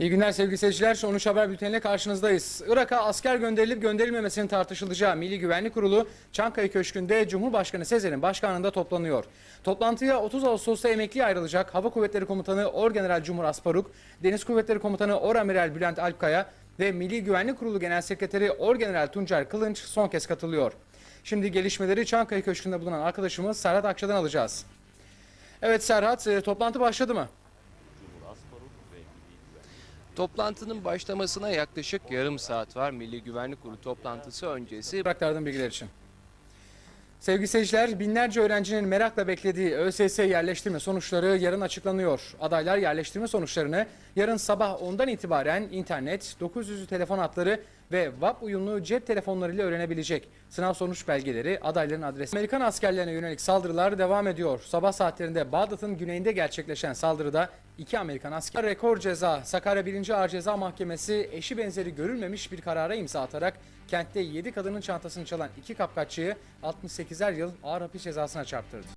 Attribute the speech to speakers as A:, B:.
A: İyi günler sevgili seyirciler. 13 Haber Bülteni'yle karşınızdayız. Irak'a asker gönderilip gönderilmemesinin tartışılacağı Milli Güvenlik Kurulu Çankaya Köşkü'nde Cumhurbaşkanı Sezer'in başkanlığında toplanıyor. Toplantıya 30 Ağustos'ta emekliye ayrılacak Hava Kuvvetleri Komutanı Orgeneral Cumhur Asparuk, Deniz Kuvvetleri Komutanı Oramiral Bülent Alpkaya ve Milli Güvenlik Kurulu Genel Sekreteri Orgeneral Tuncer Kılınç son kez katılıyor. Şimdi gelişmeleri Çankaya Köşkü'nde bulunan arkadaşımız Serhat Akça'dan alacağız. Evet Serhat, e, toplantı başladı mı?
B: Toplantının başlamasına yaklaşık yarım saat var. Milli Güvenlik Kurulu toplantısı öncesi
A: Aktardığım bilgiler için. Sevgili seyirciler, binlerce öğrencinin merakla beklediği ÖSS yerleştirme sonuçları yarın açıklanıyor. Adaylar yerleştirme sonuçlarını yarın sabah 10'dan itibaren internet, 900'lü telefon hatları ve WAP uyumlu cep telefonlarıyla öğrenebilecek. Sınav sonuç belgeleri, adayların adresi. Amerikan askerlerine yönelik saldırılar devam ediyor. Sabah saatlerinde Bağdat'ın güneyinde gerçekleşen saldırıda iki Amerikan asker rekor ceza. Sakarya 1. Ağır Ceza Mahkemesi eşi benzeri görülmemiş bir karara imza atarak kentte 7 kadının çantasını çalan iki kapkaççıyı 68'er yıl ağır hapis cezasına çarptırdı.